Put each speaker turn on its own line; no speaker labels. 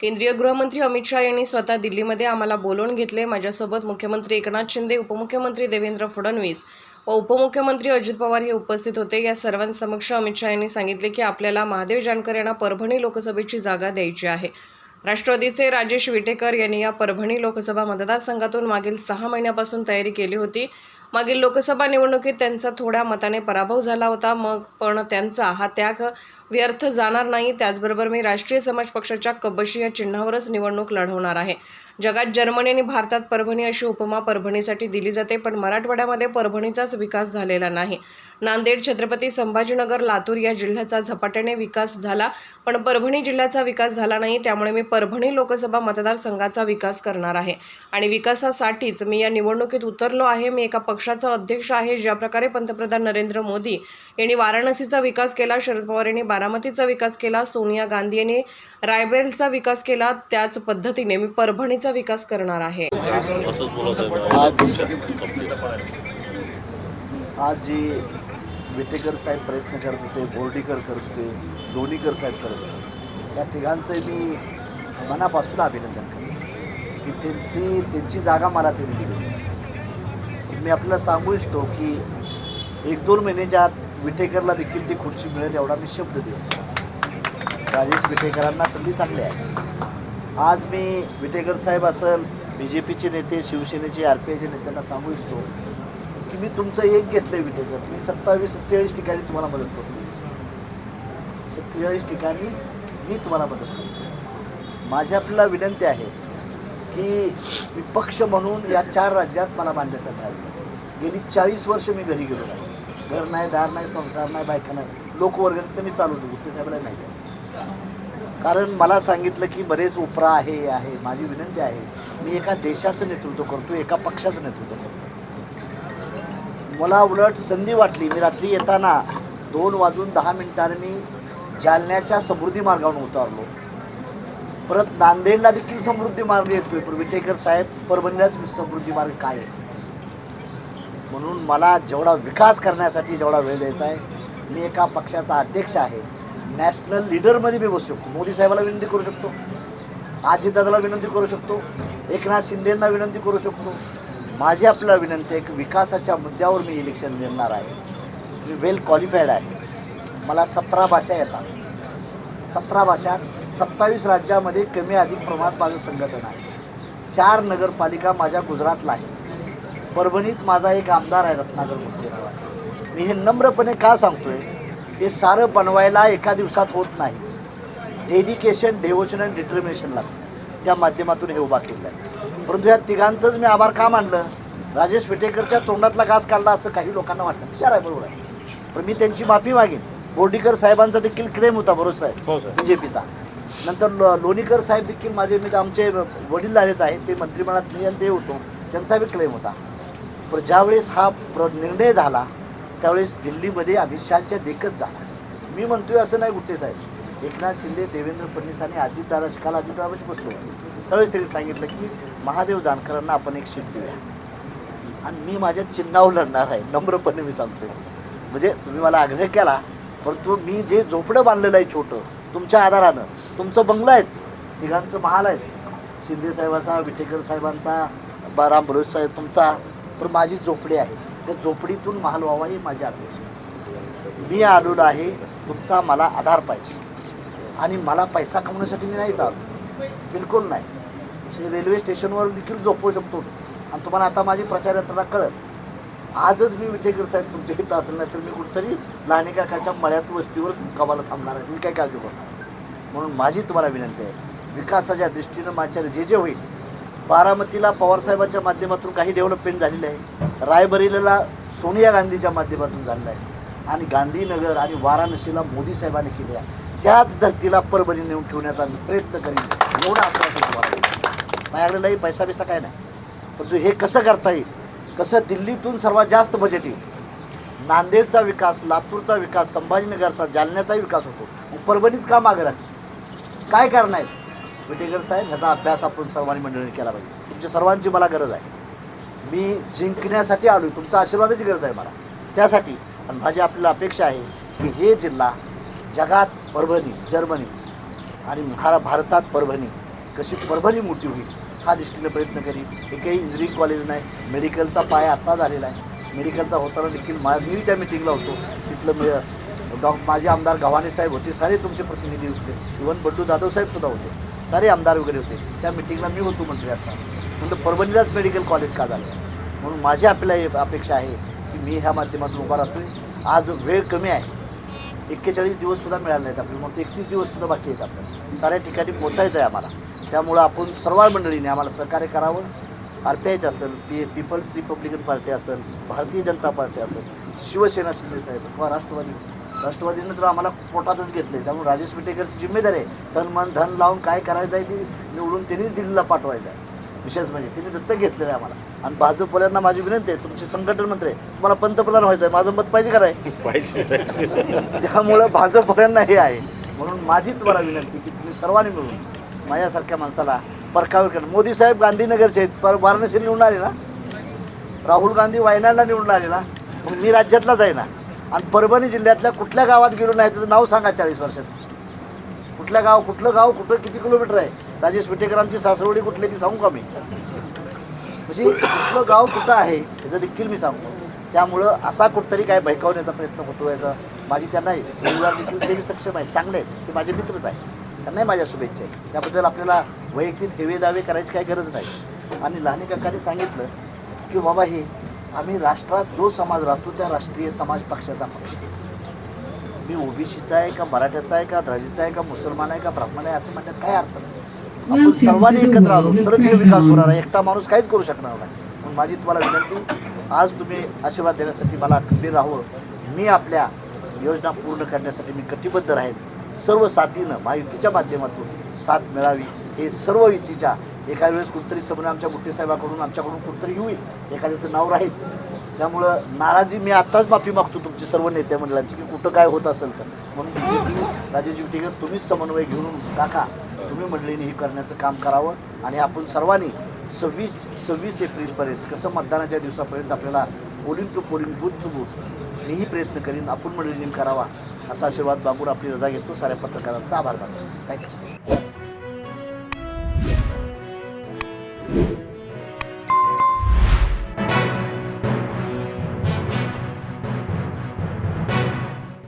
केंद्रीय गृहमंत्री अमित शहा यांनी स्वतः दिल्लीमध्ये आम्हाला बोलवून घेतले. माझ्यासोबत मुख्यमंत्री एकनाथ शिंदे उपमुख्यमंत्री देवेंद्र फडणवीस व उपमुख्यमंत्री अजित पवार हे उपस्थित होते. या सर्वांसमक्ष अमित शहा यांनी सांगितले की आपल्याला महादेव जानकर यांना परभणी लोकसभेची जागा द्यायची आहे. राष्ट्रवादीचे राजेश विटेकर यांनी या परभणी लोकसभा मतदारसंघातून मागील सहा महिन्यापासून तयारी केली होती. मागील लोकसभा निवडणुकीत त्यांचा थोड्या मताने पराभव झाला होता. मग पण त्यांचा हा त्याग व्यर्थ जाणार नाही. त्याचबरोबर मी राष्ट्रीय समाज पक्षाच्या कबशी या चिन्हावरच निवडणूक लढवणार आहे. जगात जर्मनी आणि भारतात परभणी अशी उपमा परभणीसाठी दिली जाते पण मराठवाड्यामध्ये परभणीचाच विकास झालेला नाही. नांदेड छत्रपती संभाजीनगर लातूर या जिल्ह्याचा झपाट्याने विकास झाला. पण परभणी जिल्ह्याचा विकास झाला नाही त्यामुळे मी परभणी लोकसभा मतदारसंघाचा विकास करणार आहे. आणि विकासासाठीच मी या निवडणुकीत उतरलो आहे. मी एका पक्षाचा अध्यक्ष आहे ज्या प्रकारे पंतप्रधान नरेंद्र मोदी यांनी वाराणसीचा विकास केला शरद पवार यांनी बारामतीचा विकास केला सोनिया गांधी यांनी रायबेलचा विकास केला त्याच पद्धतीने मी परभणीचा विकास करणार आहे.
आज जे विटेकर साहेब प्रयत्न करत होते बोर्डीकर करत होते लोणीकर साहेब करत होते. त्या तिघांचं मी मनापासून अभिनंदन करतो की त्यांची त्यांची जागा मला त्यांनी दिली. मी आपल्याला सांगू इच्छितो की एक दोन महिन्याच्या आत विटेकरला देखील ती खुर्ची मिळेल एवढा मी शब्द देऊ राजेश विटेकरांना संधी चांगली आहे. आज मी विटेकर साहेब असेल बी जे पीचे नेते शिवसेनेचे आर पी आयचे नेत्यांना सांगू इच्छितो की मी तुमचं एक घेतलं विटेकर. मी सत्तावीस सत्तेचाळीस ठिकाणी तुम्हाला मदत करतो. सत्तेचाळीस ठिकाणी मी तुम्हाला मदत करतो. माझी आपल्याला विनंती आहे की मी पक्ष म्हणून या चार राज्यात मला मान्यता मिळाली. गेली चाळीस वर्ष मी घरी गेलो नाही. घर नाही दार नाही संसार नाही बायका नाही. लोकवर्गणी तर मी चालवतो. गुप्ते साहेबाला नाही. कारण मला सांगितलं की बरेच उपरा आहे आहे. माझी विनंती आहे मी एका देशाचं नेतृत्व करतो एका पक्षाचं नेतृत्व करतो. मला उलट संधी वाटली. मी रात्री येताना दोन वाजून दहा मिनिटांनी मी जालन्याच्या समृद्धी मार्गावरून उतारलो. परत नांदेडला देखील समृद्धी मार्ग येतोय. पण विटेकर साहेब परभणीलाच समृद्धी मार्ग काय असते म्हणून मला जेवढा विकास करण्यासाठी जेवढा वेळ देत आहे मी एका पक्षाचा अध्यक्ष आहे. नॅशनल लीडरमध्ये मी बसू शकतो मोदी साहेबाला विनंती करू शकतो. अजितदादाला विनंती करू शकतो. एकनाथ शिंदेंना विनंती करू शकतो. माझी आपल्याला विनंती आहे की विकासाच्या मुद्द्यावर मी इलेक्शन लढणार आहे. मी वेल क्वालिफाईड आहे. मला सतरा भाषा येतात. सतरा भाषा सत्तावीस राज्यामध्ये कमी अधिक प्रमाणात माझं संघटन आहे. चार नगरपालिका माझ्या गुजरातला आहे परभणीत माझा एक आमदार आहे रत्नागर गुप्ते मी हे नम्रपणे का सांगतोय? हे सारं बनवायला एका दिवसात होत नाही. डेडिकेशन डेवोशन अँड डिटर्मिनेशन लागतं. त्या माध्यमातून हे उभा केलेलं आहे परंतु या तिघांचंच मी आभार का मानलं? राजेश विटेकरच्या तोंडातला घास काढला असं काही लोकांना वाटतं विचार आहे बरोबर आहे. पण मी त्यांची माफी मागेन. बोर्डीकर साहेबांचा देखील क्लेम होता बरोबर
हो,
साहेब.
सर.
बी जे पीचा नंतर लो लोणीकर साहेब देखील माझे मी आमचे वडील झालेच आहेत. ते मंत्रिमंडळात मी आणि ते होतो. त्यांचा बी क्लेम होता. पण ज्यावेळेस हा प्र निर्णय झाला त्यावेळेस दिल्लीमध्ये अमित शहाच्या देखत झाला. मी म्हणतोय असं नाही गुट्टे साहेब. एकनाथ शिंदे देवेंद्र फडणवीस आणि अजितदादा काल अजितदादाशी बसलो त्यावेळेस त्यांनी सांगितलं की महादेव जानकरांना आपण एक शीट देऊया. आणि मी माझ्या चिन्हावर लढणार आहे नम्रपणे मी सांगतो. म्हणजे तुम्ही मला आग्रह केला परंतु मी जे झोपडं बांधलेलं आहे छोटं तुमच्या आधारानं तुमचं बंगलं आहेत तिघांचं महाल आहेत शिंदे साहेबांचा विटेकर साहेबांचा बाराम बरोज साहेब तुमचा तर माझी झोपडी आहे. त्या झोपडीतून महाल व्हावा ही माझी अपेक्षा मी आलेलो आहे तुमचा मला आधार पाहिजे. आणि मला पैसा कमवण्यासाठी मी नाही येत बिलकुल नाही. श्री रेल्वे स्टेशनवर देखील झोपवू शकतो. आणि तुम्हाला आता माझी प्रचार यंत्रणा कळत आजच मी विटेकर साहेब तुमच्या इथं असेल नाही तर मी कुठंतरी लहाने काकाच्या मळ्यात वस्तीवर कामाला थांबणार आहे. मी काय काळजी करणार म्हणून माझी तुम्हाला विनंती आहे विकासाच्या दृष्टीनं माझ्या जे जे होईल बारामतीला पवारसाहेबांच्या माध्यमातून काही डेव्हलपमेंट झालेलं आहे रायबरेलीला सोनिया गांधीच्या माध्यमातून झालेलं आहे आणि गांधीनगर आणि वाराणसीला मोदी साहेबांनी केले आहे. त्याच धर्तीला परभणी नेऊन ठेवण्याचा मी प्रयत्न करीन. एवढा आश्वासन तुम्हाला माझ्याकडे लई पैसा बिसा काय नाही. परंतु हे कसं करता येईल? कसं दिल्लीतून सर्वात जास्त बजेट येईल? नांदेडचा विकास लातूरचा विकास संभाजीनगरचा जालन्याचाही विकास होतो. मग परभणीच का मागे राहते काय कारण आहे? विटेकर साहेब ह्याचा अभ्यास आपण सर्वांनी मंडळीने केला पाहिजे. तुमच्या सर्वांची मला गरज आहे. मी जिंकण्यासाठी आलो तुमचा आशीर्वादाची गरज आहे मला. त्यासाठी आणि माझी आपल्याला अपेक्षा आहे की हे जिल्हा जगात परभणी जर्मनी आणि महारा भारतात परभणी कशी परभणी मोठी होईल हा दृष्टीने प्रयत्न करीन एकही इंजिनिअरिंग कॉलेज नाही मेडिकलचा पाया आत्ता झालेला आहे. मेडिकलचा होताना देखील मा मी त्या मिटिंगला होतो. तिथलं मे डॉ माझे आमदार गव्हाणे साहेब होते सारे तुमचे प्रतिनिधी होते. इवन बंडू जाधव साहेब सुद्धा होते. सारे आमदार वगैरे होते. त्या मिटिंगला मी होतो म्हटले असताना म्हणून परभणीलाच मेडिकल कॉलेज का झालं? म्हणून माझी आपल्याला अपेक्षा आहे की मी ह्या माध्यमातून उभा राहतोय. आज वेळ कमी आहे. एक्केचाळीस दिवस सुद्धा मिळाले नाहीत आपल्याला. मग एकतीस दिवस सुद्धा बाकी आहेत आपल्याला. साऱ्या ठिकाणी पोचायचं आहे आम्हाला. त्यामुळं आपण सर्व मंडळीने आम्हाला सहकार्य करावं. आर पी आयचं असेल पी पीपल्स रिपब्लिकन पार्टी असेल भारतीय जनता पार्टी असेल शिवसेना शिंदे साहेब किंवा राष्ट्रवादी. राष्ट्रवादीनं तर आम्हाला पोटातच घेतले त्यामुळे राजेश विटेकरची जिम्मेदारी आहे. तन मन धन लावून काय करायचं आहे ते निवडून त्यांनीच दिल्लीला पाठवायचं आहे. विशेष म्हणजे त्यांनी दत्तक घेतलेलं आहे आम्हाला. आणि भाजपवाल्यांना माझी विनंती आहे तुमचे संघटन मंत्री आहे तुम्हाला पंतप्रधान व्हायचं आहे माझं मत पाहिजे कराय
पाहिजे
त्यामुळं भाजपवाल्यांना हे आहे. म्हणून माझी तुम्हाला विनंती की तुम्ही सर्वांनी मिळून माझ्यासारख्या माणसाला परकावर करणं मोदी साहेब गांधीनगरचे आहेत पर वाराणसी निवडून आले ना? राहुल गांधी वायनाडला निवडून आले ना? मग मी राज्यातलाच आहे ना? आणि परभणी जिल्ह्यातल्या कुठल्या गावात गेलो नाही त्याचं नाव सांगा चाळीस वर्षात. कुठलं गाव कुठलं गाव कुठं किती किलोमीटर आहे? राजेश विटेकरांची सासवडी कुठली ती सांगू का मी? म्हणजे कुठलं गाव कुठं आहे याचं देखील मी सांगतो. त्यामुळं असा कुठतरी काय भयकावण्याचा प्रयत्न होतो याचा. माझी त्यांना परिवार देखील ते सक्षम आहेत चांगले आहेत. ते माझे मित्रच आहेत. त्यांनाही माझ्या शुभेच्छा आहेत. त्याबद्दल आपल्याला वैयक्तिक हेवे दावे करायची काही गरज नाही. आणि लहानी काकाने सांगितलं की बाबा हे आम्ही राष्ट्रात जो समाज राहतो त्या राष्ट्रीय समाज पक्षाचा पक्ष मी ओबीसीचा आहे का मराठ्याचा आहे का द्रविडचा आहे का मुसलमान आहे का ब्राह्मण आहे असं म्हणण्यात काय अर्थ नाही. आपण सर्वांनी एकत्र आलो तरच हे विकास होणार आहे. एकटा माणूस काहीच करू शकणार नाही. म्हणून माझी तुम्हाला विनंती आज तुम्ही आशीर्वाद देण्यासाठी मला खंबीर राहावं. मी आपल्या योजना पूर्ण करण्यासाठी मी कटिबद्ध राहील सर्व साथीनं महायुतीच्या माध्यमातून साथ मिळावी. हे सर्व युतीच्या एका वेळेस कुठतरी समोर आमच्या मुठे साहेबाकडून आमच्याकडून कुठतरी होईल एखाद्याचं नाव राहील. त्यामुळं नाराजी मी आत्ताच माफी मागतो तुमची सर्व नेते मंडळांची की कुठं काय होत असेल तर. म्हणून राजेश विटेकर तुम्हीच समन्वय घेऊन टाका. तुम्ही मंडळीने हे करण्याचं काम करावं आणि आपण सर्वांनी सव्वीस सव्वीस एप्रिलपर्यंत कसं मतदानाच्या दिवसापर्यंत आपल्याला polling to polling booth to booth मीही प्रयत्न करीन आपण मंडळीने करावा असा आशीर्वाद बाबूर आपली रजा घेतो. साऱ्या पत्रकारांचा आभार मानतो. थँक्यू